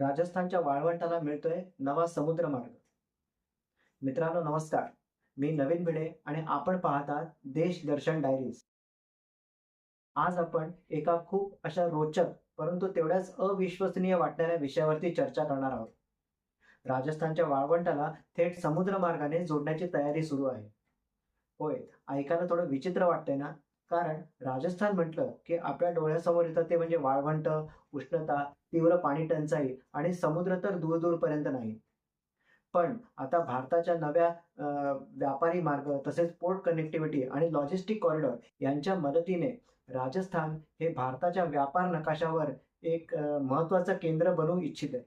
राजस्थानच्या वाळवंटाला मिळतोय नवा समुद्र मार्ग मित्रांनो नमस्कार. मी नवीन भिडे आणि आपण पाहतात देश दर्शन डायरीज. आज आपण एका खूप अशा रोचक परंतु तेवढ्याच अविश्वसनीय वाटणाऱ्या विषयावरती चर्चा करणार आहोत. राजस्थानच्या वाळवंटाला थेट समुद्र मार्गाने जोडण्याची तयारी सुरू आहे. होय ऐकायला थोडं विचित्र वाटतंय ना? कारण राजस्थान म्हटलं की आपल्या डोळ्यासमोर येतं ते म्हणजे वाळवंट उष्णता तीव्र पाणी टंचाई आणि समुद्र तर दूर दूरपर्यंत नाही. पण आता भारताच्या नव्या व्यापारी मार्ग तसेच पोर्ट कनेक्टिव्हिटी आणि लॉजिस्टिक कॉरिडॉर यांच्या मदतीने राजस्थान हे भारताच्या व्यापार नकाशावर एक महत्वाचं केंद्र बनवू इच्छित आहे.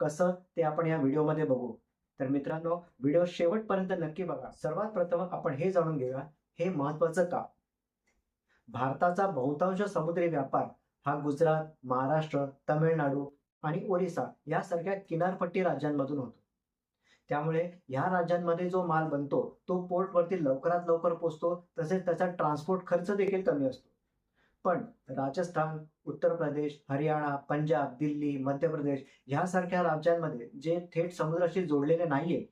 कसं ते आपण या व्हिडिओमध्ये बघू. तर मित्रांनो व्हिडिओ शेवटपर्यंत नक्की बघा. सर्वात प्रथम आपण हे जाणून घेऊया हे महत्वाचं का? भारताचा बहुतांश समुद्री व्यापार हा गुजरात महाराष्ट्र तमिळनाडू आणि ओरिसा यासारख्या किनारपट्टी राज्यांमधून होतो. त्यामुळे या राज्यांमध्ये जो माल बनतो तो पोर्टवरती लवकरात लवकर पोहोचतो तसेच त्याचा ट्रान्सपोर्ट खर्च देखील कमी असतो. पण राजस्थान उत्तर प्रदेश हरियाणा पंजाब दिल्ली मध्य प्रदेश यासारख्या राज्यांमध्ये जे थेट समुद्राशी जोडलेले नाहीये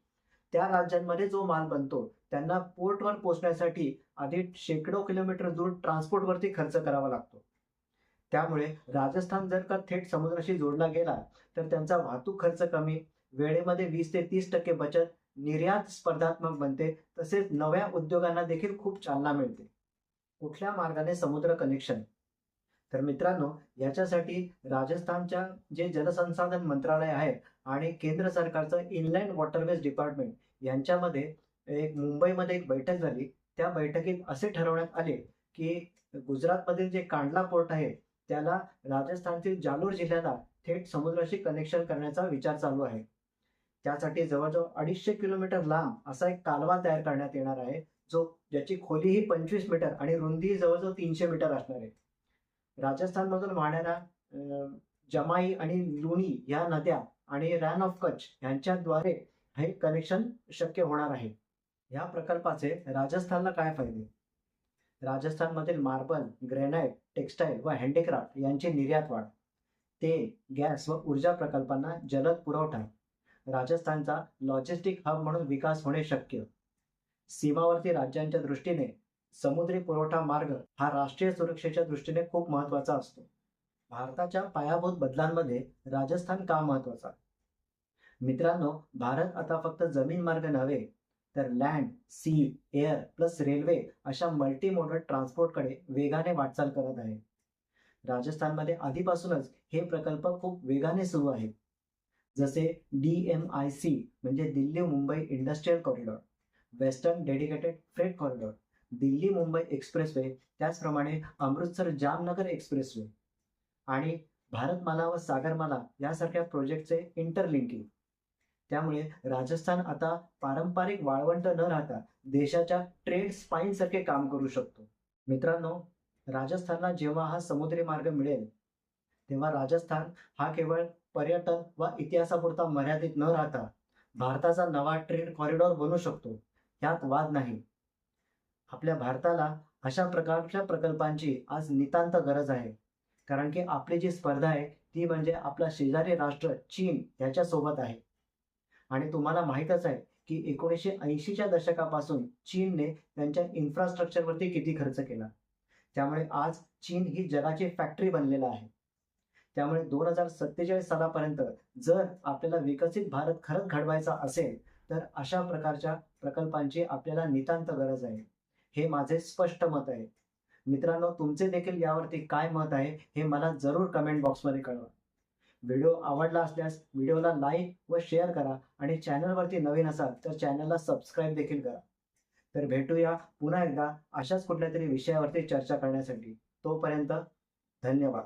त्या राज्यांमध्ये जो माल बनतो त्यांना पोर्टवर पोहोचण्यासाठी आधी शेकडो किलोमीटर दूर ट्रान्सपोर्टवरती खर्च करावा लागतो. त्यामुळे राजस्थान जर का थेट समुद्राशी जोडला गेला तर त्यांचा वाहतूक खर्च कमी वेळेमध्ये वीस ते तीस टक्के बचत निर्यात स्पर्धात्मक बनते तसेच नव्या उद्योगांना देखील खूप चालना मिळते. कुठल्या मार्गाने समुद्र कनेक्शन तर मित्रांनो याच्यासाठी राजस्थानच्या जे जलसंसाधन मंत्रालय आहे आणि केंद्र सरकारचं इनलँड वॉटरवेज डिपार्टमेंट यांच्यामध्ये एक मुंबईमध्ये एक बैठक झाली. त्या बैठकीत असे ठरवण्यात आले की गुजरातमधील जे कांडला पोर्ट आहे त्याला राजस्थानतील जालोर जिल्ह्याला थेट समुद्राशी कनेक्शन करण्याचा विचार चालू आहे. त्यासाठी जवळजवळ अडीचशे किलोमीटर लांब असा एक कालवा तयार करण्यात येणार आहे जो ज्याची खोली ही पंचवीस मीटर आणि रुंदी जवळजवळ तीनशे मीटर असणार आहे. राजस्थानमधून वाहणाऱ्या जमाई आणि लुणी या नद्या आणि रॅन ऑफ कच्छ यांच्याद्वारे हे कनेक्शन शक्य होणार आहे. या प्रकल्पाचे राजस्थानला काय फायदे? राजस्थानमधील मार्बल ग्रेनाइट टेक्स्टाईल व हँडीक्राफ्ट यांची निर्यात वाढ. तेल गॅस व ऊर्जा प्रकल्पांना जलद पुरवठा. राजस्थानचा लॉजिस्टिक हब म्हणून विकास होणे शक्य. सीमावर्ती राज्यांच्या दृष्टीने समुद्री पुरवठा मार्ग हा राष्ट्रीय सुरक्षेच्या दृष्टीने खूप महत्त्वाचा असतो. भारताच्या पायाभूत बदलांमध्ये राजस्थान का महत्त्वाचा मित्रांनो भारत आता फक्त जमीन मार्ग नव्हे तर land sea air plus railway अशा मल्टी मोडल ट्रान्सपोर्टकडे वेगाने वाटचाल करत आहे. राजस्थानमध्ये आधीपासूनच हे प्रकल्प खूप वेगाने सुरू आहेत जसे डी एम आय सी म्हणजे Delhi Mumbai industrial corridor western dedicated freight corridor Delhi Mumbai expressway त्याचप्रमाणे अमृतसर जामनगर एक्सप्रेसवे आणि भारतमाला व सागरमाला यासारख्या प्रोजेक्टचे इंटरलिंकिंग त्यामुळे राजस्थान आता पारंपरिक वाळवंट न राहता देशाच्या ट्रेड स्पाईन सारखे काम करू शकतो. मित्रांनो राजस्थानला जेव्हा हा समुद्री मार्ग मिळेल तेव्हा राजस्थान हा केवळ पर्यटन व इतिहासापुरता मर्यादित न राहता भारताचा नवा ट्रेड कॉरिडॉर बनू शकतो. यात वाद नाही. आपल्या भारताला अशा प्रकारच्या प्रकल्पांची आज नितांत गरज आहे. कारण की आपली जी स्पर्धा आहे ती म्हणजे आपला शेजारी राष्ट्र चीन याच्यासोबत आहे. आणि तुम्हाला माहीतच आहे की एकोणीसशे ऐंशीच्या दशकापासून चीनने त्यांच्या इन्फ्रास्ट्रक्चरवरती किती खर्च केला. त्यामुळे आज चीन ही जगाची फॅक्टरी बनलेला आहे. त्यामुळे दोन हजार सत्तेचाळीस सालापर्यंत जर आपल्याला विकसित भारत खरंच घडवायचा असेल तर अशा प्रकारच्या प्रकल्पांची आपल्याला नितांत गरज आहे. हे माझे स्पष्ट मत आहे. मित्रांनो तुमचे देखील यावरती काय मत आहे हे मला जरूर कमेंट बॉक्समध्ये कळवा. व्हिडिओ आवडला असल्यास व्हिडिओला लाईक व शेअर करा आणि चॅनलवरती नवीन असाल तर चॅनलला सबस्क्राईब देखील करा. तर भेटूया पुन्हा एकदा अशाच कुठल्या तरी विषयावरती चर्चा करण्यासाठी. तोपर्यंत धन्यवाद.